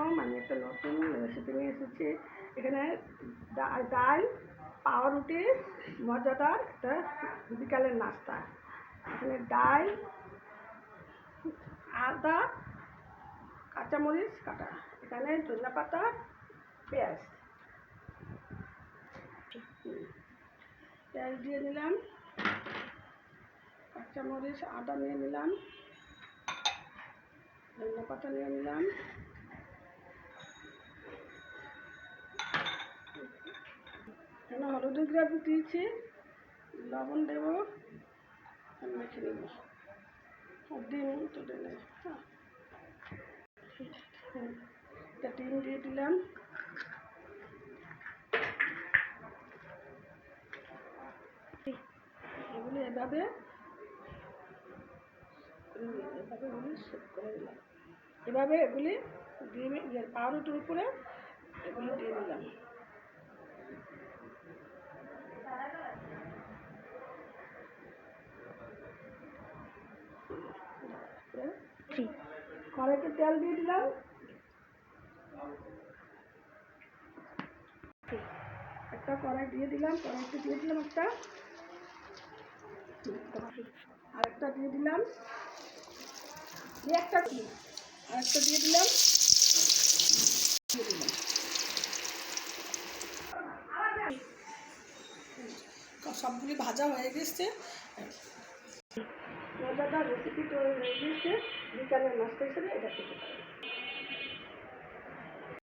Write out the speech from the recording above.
আলাইকুম আমি একটা নতুন রেসিপি নিয়ে এসেছি। এখানে ডাল পাউরুটি মজাদার একটা বিকালের নাস্তা। এখানে ডাল, আদা, কাঁচামরিচ কাটা। এখানে ধনিয়া পাতা পেঁয়াজ। পেঁয়াজ দিয়ে নিলাম কাঁচামরিচ, আদা নিয়ে নিলাম ধনিয়া পাতা নিয়ে নিলাম। এখানে হলুদের গুঁড়া দিয়েছি, লবণ দেব মেখে নেব। ডিম তুলে নেব হ্যাঁ। ডিম দিয়ে দিলাম। এগুলো এভাবে এভাবে সেট করে দিলাম। এভাবে এগুলি ডিম, পাউরুটির উপরে এগুলি দিয়ে দিলাম। কড়াইতে তেল দিয়ে দিলাম। একটা কড়াই দিয়ে দিলাম, কড়াইতে দিয়ে দিলাম একটা। আর একটা দিয়ে দিলাম। দিয়ে একটা আর একটা দিয়ে দিলাম দিয়ে দিলাম। সবগুলি ভাজা হয়ে গেছে। মজাদার রেসিপি তৈরি হয়ে গিয়েছে। বিকালের নাস্তা হিসেবে এটা খেতে পারেন।